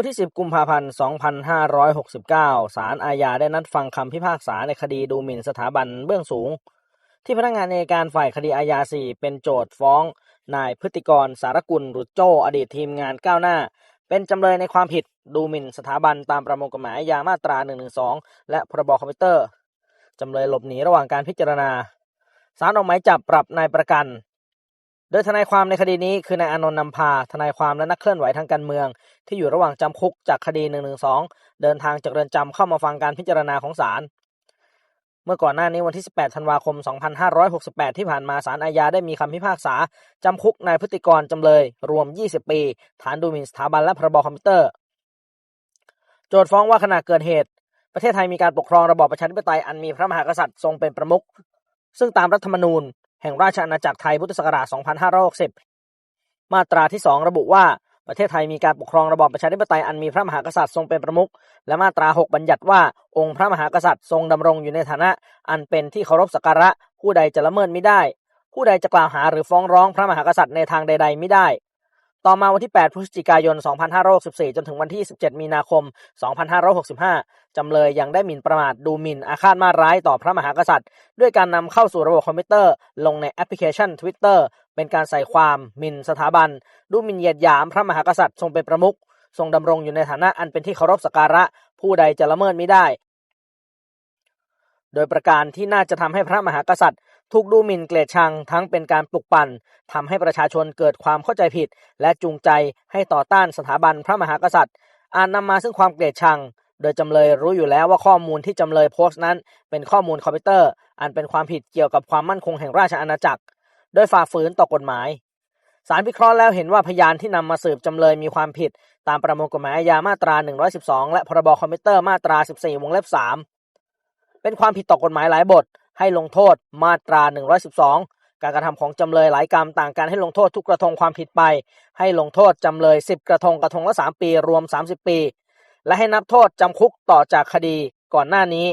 วันที่ 10 กุมภาพันธ์ 2569 ศาลอาญาได้นัดฟังคำพิพากษาในคดีดูหมิ่นสถาบันเบื้องสูง ที่พนักงานในการฝ่ายคดีอาญา 4 เป็นโจทย์ฟ้อง นายพฤติกรสารกุลหรือโจอดีตทีมงานก้าวหน้า เป็นจำเลยในความผิดดูหมิ่นสถาบันตามประมวลกฎหมายอาญามาตรา 112 และพรบคอมพิวเตอร์ จำเลยหลบหนีระหว่างการพิจารณาศาลออกหมายจับปรับนายประกัน โดยทนายความในคดีนี้คือนายอนนท์นำพา ทนายความและนักเคลื่อนไหวทางการเมือง ที่อยู่ระหว่างจำคุกจากคดี 112 เดินทางจากเรือนจำเข้ามาฟังการพิจารณาของศาล เมื่อก่อนหน้านี้วันที่ 18 ธันวาคม 2568 ที่ผ่านมาศาลอาญาได้มีคำพิพากษา จำคุกนายพฤติกรจำเลย รวม 20 ปี ฐานดูหมิ่นสถาบันและพรบคอมพิวเตอร์ โจทย์ฟ้องว่าขณะเกิดเหตุ ประเทศไทยมีการปกครองระบอบประชาธิปไตยอันมีพระมหากษัตริย์ทรงเป็นประมุขซึ่งตามรัฐธรรมนูญ แห่งราชอาณาจักรไทยพุทธศักราช 2560 มาตราที่ 2 ระบุว่าประเทศไทยมีการปกครองระบอบประชาธิปไตยอันมีพระมหากษัตริย์ทรงเป็นประมุขและมาตรา 6 บัญญัติว่าองค์พระมหากษัตริย์ทรงดำรงอยู่ในฐานะ อันเป็นที่เคารพสักการะผู้ใดจะละเมิดไม่ได้ ผู้ใดจะกล่าวหาหรือฟ้องร้องพระมหากษัตริย์ในทางใด ๆ ไม่ได้ ต่อมาวันที่ 8 พฤศจิกายน 2564 จนถึงวันที่ 17 มีนาคม 2565 จำเลยยังได้หมิ่นประมาทดูหมิ่นอาฆาตมาร้ายต่อพระมหากษัตริย์ ด้วยการนำเข้าสู่ระบบคอมพิวเตอร์ ลงในแอปพลิเคชัน Twitter เป็นการใส่ความหมิ่นสถาบัน ดูหมิ่นเหยียดหยามพระมหากษัตริย์ทรงเป็นประมุขทรงดำรงอยู่ในฐานะอันเป็นที่เคารพสักการะ ผู้ใดจะละเมิดไม่ได้ โดยประการที่น่าจะทำให้พระมหากษัตริย์ ถูกดูหมิ่นเกลียดชังทั้งเป็นการปลุกปั่นทำให้ประชาชนเกิดความเข้าใจผิด และจูงใจให้ต่อต้านสถาบันพระมหากษัตริย์ อาจนำมาซึ่งความเกลียดชัง โดยจำเลยรู้อยู่แล้วว่าข้อมูลที่จำเลยโพสต์นั้น เป็นข้อมูลคอมพิวเตอร์ อันเป็นความผิดเกี่ยวกับความมั่นคงแห่งราชอาณาจักร โดยฝ่าฝืนต่อกฎหมายศาลพิเคราะห์แล้วเห็นว่าพยานที่นำมาสืบจำเลยมีความผิด ตามประมวลกฎหมายอาญามาตรา 112 และพรบคอมพิวเตอร์มาตรา 14 วงเล็บ3 เป็นความผิดต่อกฎหมายหลายบท ให้ลงโทษมาตรา 112 การกระทำของจำเลยหลายกรรมต่างกันให้ลงโทษทุกกระทงความผิดไป ให้ลงโทษจำเลย 10 กระทงกระทงละ 3 ปีรวม 30 ปี และให้นับโทษจำคุกต่อจากคดีก่อนหน้านี้